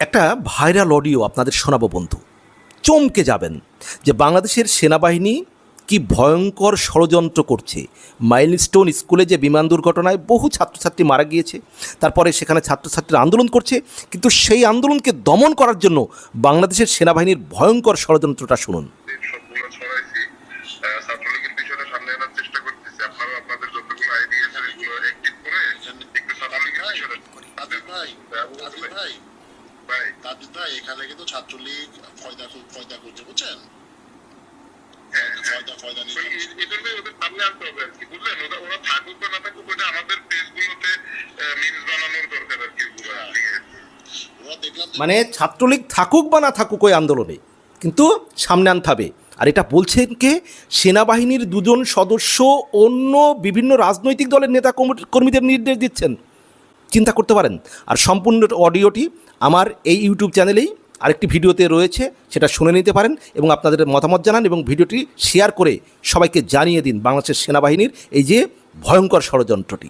একটা viral audio আপনাদের শোনাবো, বন্ধু। চমকে যাবেন যে বাংলাদেশের সেনাবাহিনী কি ভয়ঙ্কর ষড়যন্ত্র করছে। মাইলস্টোন স্কুলে যে বিমান দুর্ঘটনায় বহু ছাত্রছাত্রী মারা গিয়েছে, তারপরে সেখানে ছাত্রছাত্রীরা আন্দোলন করছে, কিন্তু সেই আন্দোলনকে দমন করার জন্য বাংলাদেশের সেনাবাহিনীর ভয়ঙ্কর ষড়যন্ত্রটা শুনুন। ভাই এখানে কিন্তু ছাত্রলীগ ফয়দা ফয়দা করছে বুঝছেন? হ্যাঁ, হ্যাঁ। ফয়দা ফয়দা নিয়ে ওই এ- এই জন্যই ওদের সামনে আনতে হবে আর কি বুঝলেন? ওরা ওরা থাকুক বা না থাকুক ওটা আমাদের পেজগুলোতে মিমস বানানোর দরকার আর কি ওগুলো ঠিক আছে ওরা দেখলাম যে মানে ছাত্রলীগ থাকুক বা না থাকুক ওই আন্দোলনে কিন্তু সামনে আনতে হবে। আর এটা বলছেন কে? সেনাবাহিনীর দুজন সদস্য অন্য বিভিন্ন রাজনৈতিক দলের নেতা কর্মী- কর্মীদের নির্দেশ দিচ্ছেন। চিন্তা করতে পারেন। আর সম্পূর্ণ অডিওটি আমার এই ইউটিউব চ্যানেলেই আরেকটি ভিডিওতে রয়েছে, সেটা শুনে নিতে পারেন এবং আপনাদের মতামত জানান এবং ভিডিওটি শেয়ার করে সবাইকে জানিয়ে দিন বাংলাদেশের সেনাবাহিনীর এই যে ভয়ঙ্কর ষড়যন্ত্রটি।